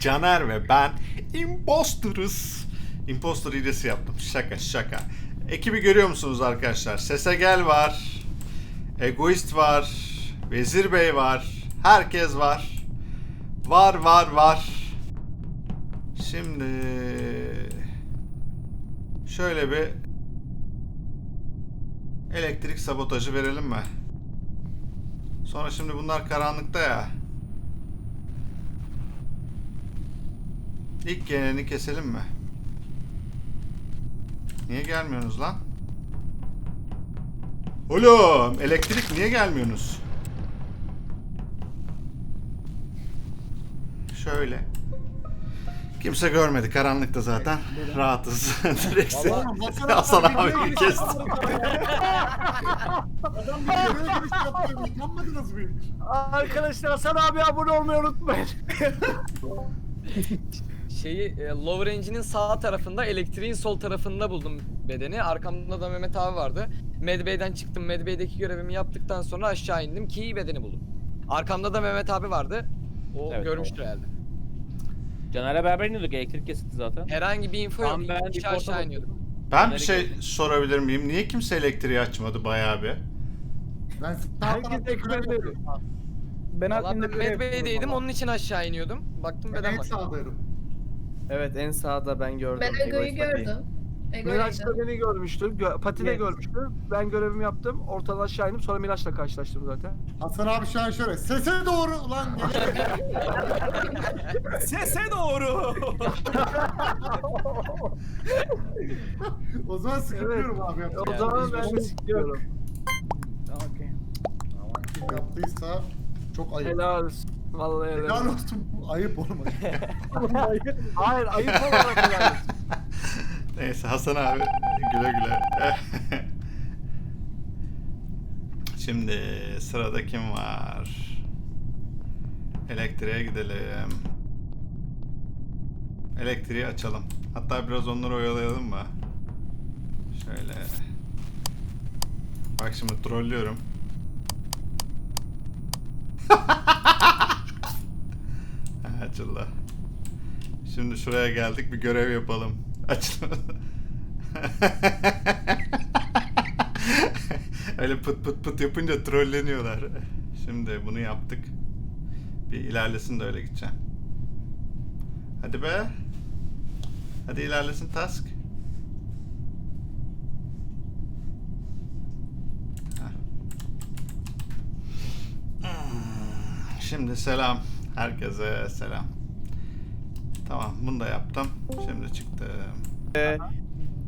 Caner ve ben impostoruz. Impostor hilesi yaptım. Şaka şaka. Ekibi görüyor musunuz arkadaşlar? Sesegel var. Egoist var. Vezir Bey var. Herkes var. Var var var. Şimdi şöyle bir elektrik sabotajı verelim mi? Sonra şimdi bunlar karanlıkta ya. İlk geleni keselim mi? Niye gelmiyorsunuz lan? Oğlum elektrik niye gelmiyorsunuz? Şöyle. Kimse görmedi karanlıkta zaten. Rahatız. Direkt Vallahi Hasan abi abi görüyor kesti. Adam bir giriş yapıyor. Utanmadınız mı? Arkadaşlar Hasan abi abone olmayı unutmayın. Şeyi e, lower engine'in sağ tarafında, elektriğin sol tarafında buldum bedeni. Arkamda da Mehmet abi vardı. Medbay'den çıktım. Medbay'deki görevimi yaptıktan sonra aşağı indim ki bedeni buldum. Arkamda da Mehmet abi vardı. O Evet, görmüştür herhalde. Caner'le beraber iniyorduk. Elektrik kesildi zaten. Herhangi bir info yok. Ben Ben bir aşağı iniyordum. Ben bir şey sorabilir miyim? Niye kimse elektriği açmadı bayağı bir? Ben sağ Herkes tarafta görev yapıyorum. Ben Valla adminde Medbay'deydim. Onun için aşağı iniyordum. Baktım Ben beden en var. sağdaydım. Evet en sağda ben gördüm. Ben Ego'yu gördüm. Miraç Ego'ydu. da beni görmüştü. Gö Pati de Evet. görmüştü. Ben görevimi yaptım. Ortadan aşağı indim. Sonra Miraç'la karşılaştım zaten. Hasan abi şu an şöyle. Sese doğru lan. Sese doğru. o zaman sıkılıyorum abi. O yapacak. zaman ben de sıkıyorum. Tamam, Kim yaptıysa çok ayıp. Helal olsun. Vallahi helal Helal olsun. Ayıp oğlum. Hayır ayıp olarak olsun. Neyse Hasan abi güle güle. Şimdi sırada kim var? Elektriğe gidelim. Elektriği açalım. Hatta biraz onları oyalayalım mı? Şöyle. Bak şimdi trollüyorum. Açıldı. Şimdi şuraya geldik bir görev yapalım. Açıl. Öyle pıt pıt pıt yapınca trolleniyorlar. Şimdi bunu yaptık. Bir ilerlesin de öyle gideceğim. Hadi be. Hadi ilerlesin task. Hmm, Şimdi selam. Herkese selam. Tamam bunu da yaptım. Şimdi çıktım.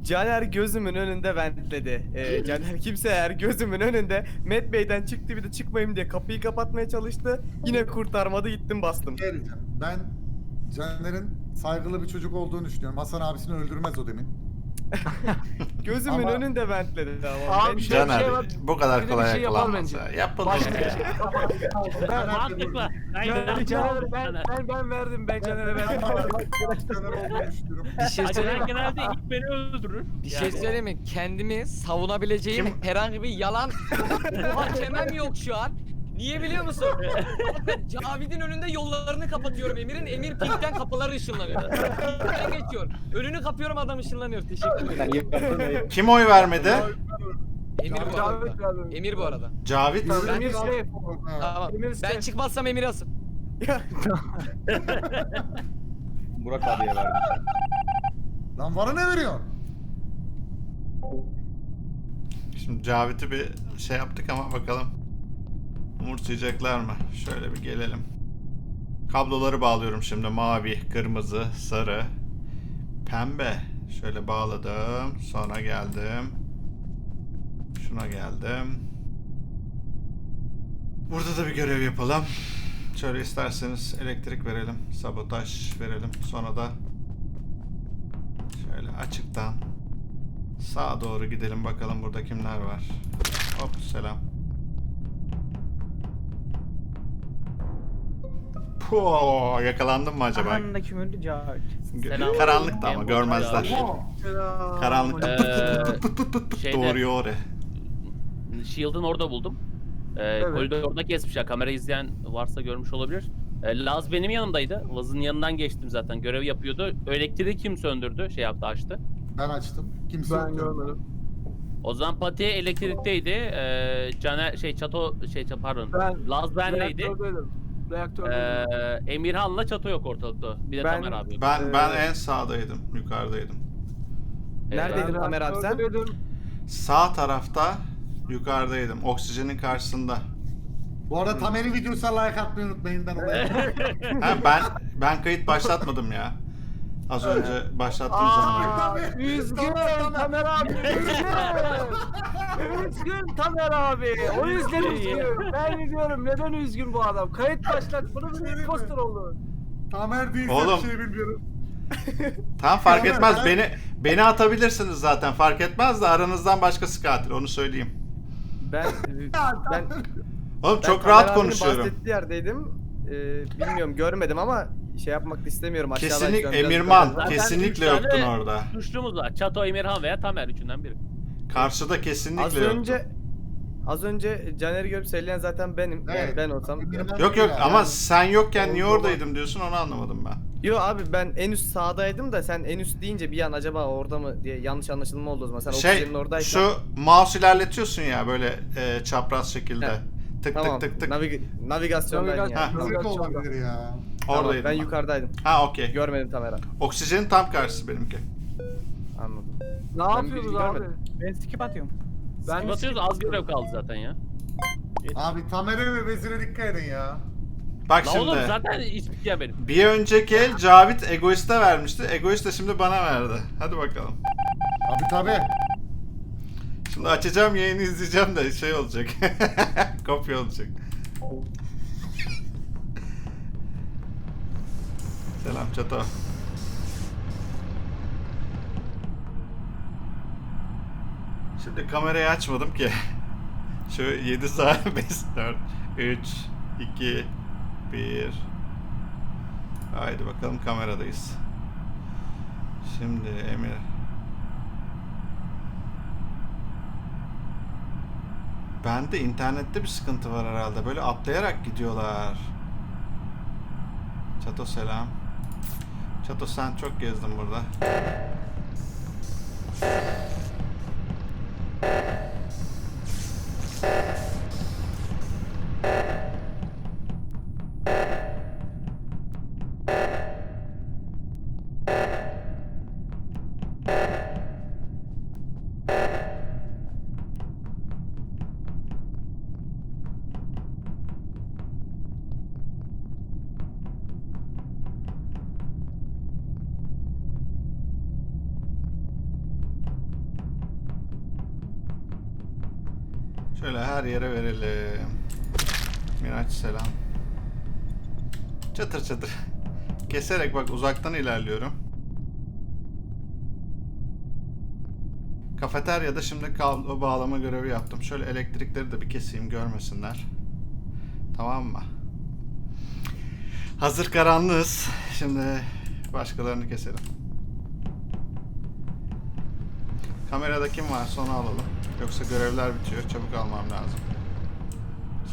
Caner gözümün önünde ventledi. Ee, Caner kimse eğer gözümün önünde Matt Bey'den çıktı bir de çıkmayayım diye kapıyı kapatmaya çalıştı. Yine kurtarmadı gittim bastım. Şey diyeceğim. Ben Caner'in saygılı bir çocuk olduğunu düşünüyorum. Hasan abisini öldürmez o demin. Gözümün Ama- önünde ventledi ama. Abi Ben- şey- Caner var. bu kadar Bir de bir kolay şey yapar yakalanmaz bence. ya. Başka ya. bir şey. Ben Mantıklı. Caner, Caner, ben, ben, ben verdim. Ben Caner'e verdim. Caner olduğunu düşünüyorum. Bir şey söyleyeyim mi? genelde ilk beni öldürür. Bir şey söyleyeyim mi? Kendimi savunabileceğim herhangi bir yalan muhakemem yok şu an. Niye biliyor musun? Cavid'in önünde yollarını kapatıyorum Emir'in. Emir Pink'ten kapıları ışınlanıyor. Pink'ten geçiyor. Önünü kapıyorum adam ışınlanıyor. Teşekkür ederim. Kim oy vermedi? Emir bu arada. Emir bu arada. Cavit. Ben- Emir Emir Safe. Tamam. Emir Ben çıkmazsam Emir'i asın. Burak abiye verdim. Lan vara ne veriyor? Şimdi Cavit'i bir şey yaptık ama bakalım. Umursayacaklar mı? Şöyle bir gelelim. Kabloları bağlıyorum şimdi. Mavi, kırmızı, sarı, pembe. Şöyle bağladım. Sonra geldim. Şuna geldim. Burada da bir görev yapalım. Şöyle isterseniz elektrik verelim. Sabotaj verelim. Sonra da şöyle açıktan sağa doğru gidelim bakalım burada kimler var. Hop selam. Puh, yakalandım mı acaba? Anında kümürdü Cavit. Gö- Selam. Karanlıkta ama Ben görmezler. burada. Karanlıkta Ee, pıt pıt pıt pıt pıt pıt pıt şeyde- doğuruyor oraya. Shield'ın orada buldum. Ee, Evet. Koridorda kesmişler. Kamera izleyen varsa görmüş olabilir. E, Laz benim yanımdaydı. Laz'ın yanından geçtim zaten. Görev yapıyordu. Elektriği kim söndürdü? Şey yaptı açtı. Ben açtım. Kimse Ben görmedim. O zaman Pati elektrikteydi. E, Caner şey Çato şey pardon. Ben Laz benleydi. Reaktördeydim. E, Reaktördeydim. Emirhan'la Çato yok ortalıkta. Bir de Ben- Tamer abi. Ben Ee, ben en sağdaydım, yukarıdaydım. Neredeydin Ben Tamer abi sen? Sağ tarafta yukarıdaydım. Oksijenin karşısında. Bu arada Tamer'in videosuna like atmayı unutmayın ben ona. Ha, ben ben kayıt başlatmadım ya. Az önce başlattığım zaman. Aa, üzgün Tamer abi, üzgün. üzgün Tamer abi. O yüzden üzgün. Ben diyorum neden üzgün bu adam? Kayıt başlatmadı bir imposter oldu. Tamer değilse Oğlum. bir şey bilmiyorum. Tamam fark Tamam, etmez. ben- Beni beni atabilirsiniz zaten. Fark etmez de aranızdan başkası katil. Onu söyleyeyim. Ben ben Oğlum Ben çok Tamer rahat abinin konuşuyorum. bahsettiği yerdeydim. Ee, bilmiyorum görmedim ama şey yapmak da istemiyorum. Aşağıdan Kesinlik biraz Emirman. Zaten kesinlikle üç tane- orada. Suçlumuz var. Çato, Emirhan veya Tamer. Üçünden biri. Karşıda kesinlikle Az yoktun. önce az önce Caner'i görüp söyleyen zaten benim. Yani Evet. ben olsam. Yok yok ya. ama Yani- sen yokken niye oradaydım diyorsun onu anlamadım ben. Yo abi ben en üst sağdaydım da sen en üst deyince bir an acaba orada mı diye yanlış anlaşılma oldu o zaman. Sen Şey oksijenin oradaysan. şu mouse ilerletiyorsun ya böyle e, çapraz şekilde. He. Tık tamam. tık tık tık. Navig navigasyondaydın Navigasyon- yani. Müzik olabilir ya. Tamam, Oradaydım. ben yukarıdaydım. Ha okey. Görmedim Tamer abi. Oksijenin tam karşısı benimki. Ne Ben yapıyoruz bilgi abi? görmedim. Ben skip atıyorum. Ben Skip atıyoruz az görev kaldı zaten ya. Abi Tamer'e ve Vezir'e dikkat edin ya. Bak La şimdi. oğlum zaten hiç bitkiye benim. Bir önceki el Cavit Egoist'e vermişti. Egoist de şimdi bana verdi. Hadi bakalım. Abi tabi. Şimdi açacağım yayını izleyeceğim de şey olacak. Kopya olacak. Selam Çato. Şimdi kamerayı açmadım ki. Şu 7 saat 5 4 3 2 1 Haydi bakalım kameradayız. Şimdi Emir Bende internette bir sıkıntı var herhalde. Böyle atlayarak gidiyorlar. Çato selam. Çato sen çok gezdin burada. you Şöyle her yere verelim. Miraç selam. Çatır çatır. Keserek bak uzaktan ilerliyorum. Kafeteryada şimdi kablo bağlama görevi yaptım. Şöyle elektrikleri de bir keseyim görmesinler. Tamam mı? Hazır karanlığız. Şimdi başkalarını keselim. Kamerada kim varsa onu alalım. Yoksa görevler bitiyor. Çabuk almam lazım.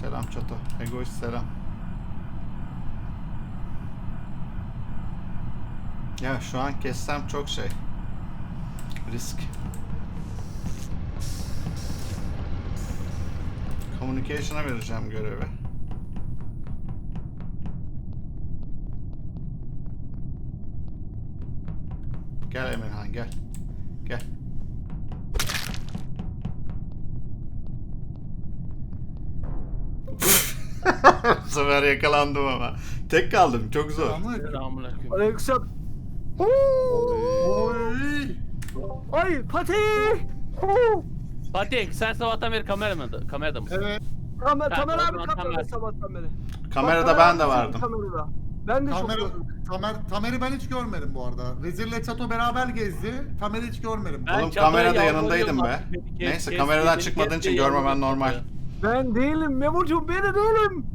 Selam Çato. Egoist selam. Ya şu an kessem çok şey. Risk. Communication'a vereceğim görevi. Gel Emirhan gel. Gel. Sefer yakalandım ama. Tek kaldım çok zor. Selamünaleyküm. Aleykümselam. Oy. Ay Fatih! Fatih sen sabahtan beri kamerada, kamerada mısın? Evet. Tamer, Ben Tamer abi zaman kamerada Tamer. sabahtan beri. Kamerada Bak, ben de Tamer abi vardım. Kamerada. Ben de çok Tamer, gördüm. Tamer, Tamer'i ben hiç görmedim bu arada. Vezir'le Çato beraber gezdi. Tamer'i hiç görmedim. Ben Oğlum Çato'ya kamerada yalvarıyorum yanındaydım be. Kes- Neyse kes- kameradan kes- çıkmadığın kes için diye görmemen yalvarıyorum normal. Ben değilim Memo'cum ben de değilim.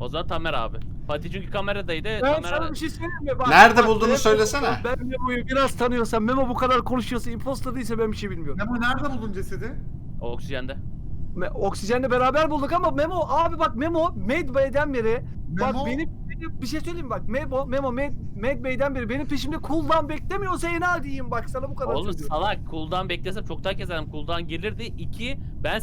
O zaman Tamer abi. Fatih çünkü kameradaydı. Ben Tamer sana bir şey söyleyeyim mi? Bak, Nerede bak, bulduğunu Memo- söylesene. Ben Memo'yu biraz tanıyorsam Memo bu kadar konuşuyorsa imposter değilse ben bir şey bilmiyorum. Memo nerede buldun cesedi? O oksijende. Me- Oksijenle beraber bulduk ama Memo abi bak Memo Medbay'den beri Memo- bak benim bir şey söyleyeyim mi? bak. Memo, Memo, Med, Med Bey'den beri benim peşimde cooldown beklemiyorsa en adiyim bak sana bu kadar Oğlum söylüyorum. salak cooldown beklesem çoktan keserdim. Cooldown gelirdi. İki ben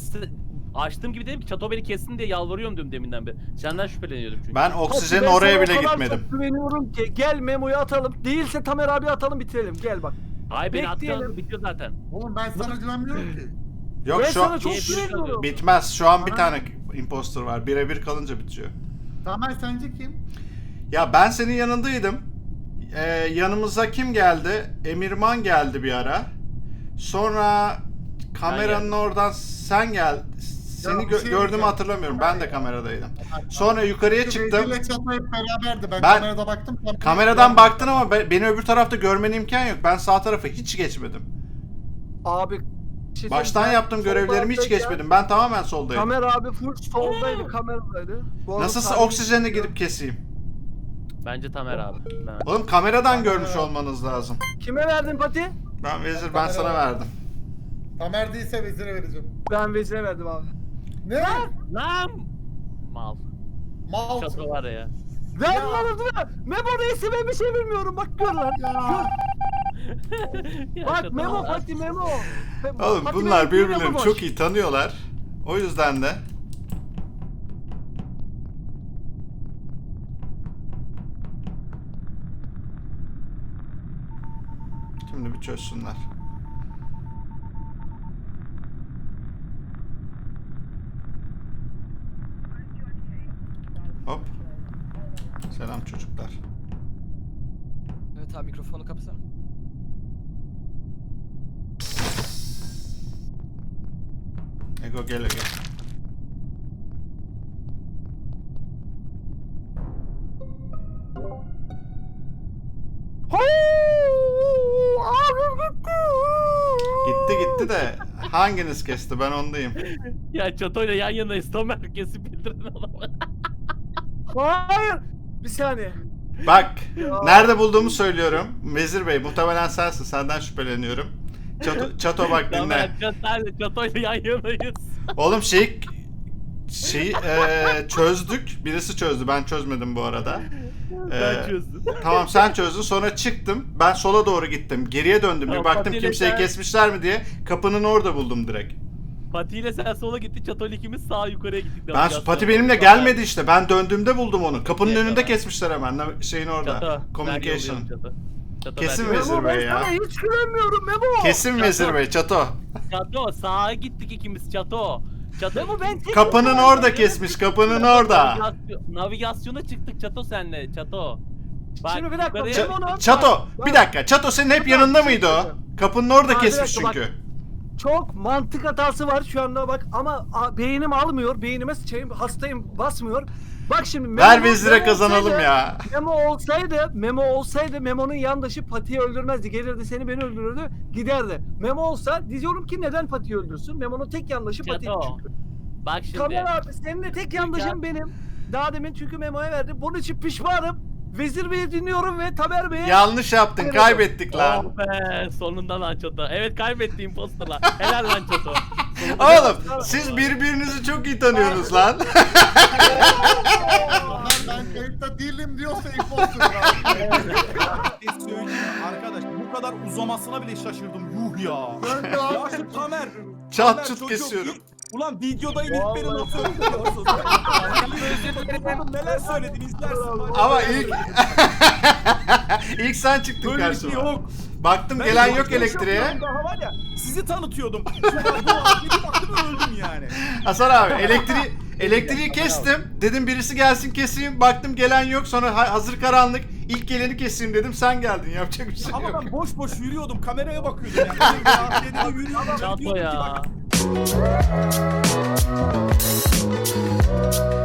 açtığım gibi dedim ki çato beni kessin diye yalvarıyorum diyorum deminden beri. Senden şüpheleniyordum çünkü. Ben oksijenin ben oraya sana bile o kadar gitmedim. çok güveniyorum ki gel Memo'yu atalım. Değilse Tamer abi atalım bitirelim. Gel bak. Ay beni bekleyelim. attığın bitiyor zaten. Oğlum ben sana güvenmiyorum ki. Yok ben şu an sana çok Niye güveniyorum. bitmez. Şu an bir Aha. tane imposter var. Birebir kalınca bitiyor. Tamer sence kim? Ya ben senin yanındaydım. Ee, yanımıza kim geldi? Emirman geldi bir ara. Sonra kameranın geldim. oradan sen gel. Seni gö- şey gördüğümü hatırlamıyorum. Ben de kameradaydım. Sonra yukarıya çıktım. Vezir'le Çato hep beraberdi. Ben, Ben- kamerada baktım. Kameradan baktın ama be- beni öbür tarafta görmene imkan yok. Ben sağ tarafa hiç geçmedim. Abi. bir şey Baştan söyleyeyim, yaptığım ben görevlerimi hiç soldayken geçmedim. Ben tamamen soldayım. Tamer abi full soldaydı kameradaydı. Bu arada Nasılsa oksijeni gidip keseyim. Bence Tamer abi. Ben- Oğlum kameradan görmüş olmanız lazım. Kime verdin Pati? Ben vezir ben sana verdim. Tamer değilse Vezir'e vereceğim. Ben Vezir'e verdim abi. Ne? Lan! Mal. Mal. Çato var ya. Ver lan değil mi? Memo neyse ben bir şey bilmiyorum bak gör lan. Ya Bak Memo var. Pati Memo. Pe- Oğlum Pati bunlar birbirlerini çok iyi tanıyorlar. O yüzden de Şimdi bir çözsünler. Hop. Selam çocuklar. Evet abi mikrofonu kapasana. Ego gel Ego. Gitti. Gitti gitti de hanginiz kesti ben ondayım. Ya Çato'yla yan yanayız. Tam herkesi bildirin adamı. Hayır. Bir saniye. Bak nerede bulduğumu söylüyorum. Vezir Bey muhtemelen sensin senden şüpheleniyorum. Çato, çato bak dinle. Çato'yla Çato'yla yan yanayız. Oğlum şey şeyi eee, çözdük. Birisi çözdü. Ben çözmedim bu arada. Ben Eee, çözdüm. Tamam sen çözdün. Sonra çıktım. Ben sola doğru gittim. Geriye döndüm. Bir Tamam, baktım Fatih'le kimseyi sen- kesmişler mi diye. Kapının orada buldum direkt. Fatih ile sen sola gittin. Çato'yla ikimiz sağ yukarıya gittik. Ben Navigasyon. Pati benimle gelmedi işte. Ben döndüğümde buldum onu. Kapının Evet, önünde tamam. kesmişler hemen. Şeyin orada. Çato. Communication. yolluyorum Çato. Çato Kesin ben Vezir ben Bey ya. sana hiç güvenmiyorum Memo. Kesin Vezir Bey. Çato. Çato sağa gittik ikimiz Çato. Çato. Memo ben tek Kapının orada kesmiş. Kapının orada. Navigasyon- navigasyona çıktık Çato senle Çato. Bak, Şimdi bir dakika, yukarıya- Çato- Memo'nun- Çato. Bak, Bir dakika. Çato senin hep yanında mıydı o? Kapının orada kesmiş çünkü. Çok mantık hatası var şu anda bak ama a, beynim almıyor. Beynime şeyim hastayım basmıyor. Bak şimdi Ver Memo- vezire Memo kazanalım olsaydı- ya. Memo olsaydı, Memo olsaydı Memo'nun yandaşı Pati'yi öldürmezdi. Gelirdi seni beni öldürürdü, giderdi. Memo olsa diyorum ki neden Pati'yi öldürsün? Memo'nun tek yandaşı Pati Çato. çünkü. Bak şimdi. Tamer abi senin de tek yandaşın benim. Daha demin çünkü Memo'ya verdi. Bunun için pişmanım. Vezir Bey'i dinliyorum ve Tamer Bey'e... Yanlış yaptın. Kaybettik lan. Oh be sonunda lan Çato. Evet kaybetti imposterla. Helal lan Çato. Oğlum siz birbirinizi çok iyi tanıyorsunuz lan. Ben kayıtta değilim diyorsa imposter abi. Bir şey söyleyeyim mi? Arkadaş bu kadar uzamasına bile şaşırdım. Yuh ya. Ben de ya abi. şu Tamer. Tamer Çat çut kesiyorum. ilk- Ulan videodayım ilk beni nasıl öldürüyorsun? Oğlum neler söyledin izlersin. bak. Ama ilk ilk sen çıktın Böyle bir şey karşıma. yok. Baktım Ben gelen yok yok elektriğe. Daha var ya sizi tanıtıyordum. Ben bu an bir baktım öldüm yani. Hasan abi elektriği elektriği kestim. Dedim birisi gelsin keseyim. Baktım gelen yok. Sonra ha- hazır karanlık. İlk geleni keseyim dedim. Sen geldin. Yapacak bir şey Ama yok. ben boş boş yürüyordum kameraya bakıyordum yani. Bir AFD'de yürüyordum. Çato Diyordum ki ya. bak, Thank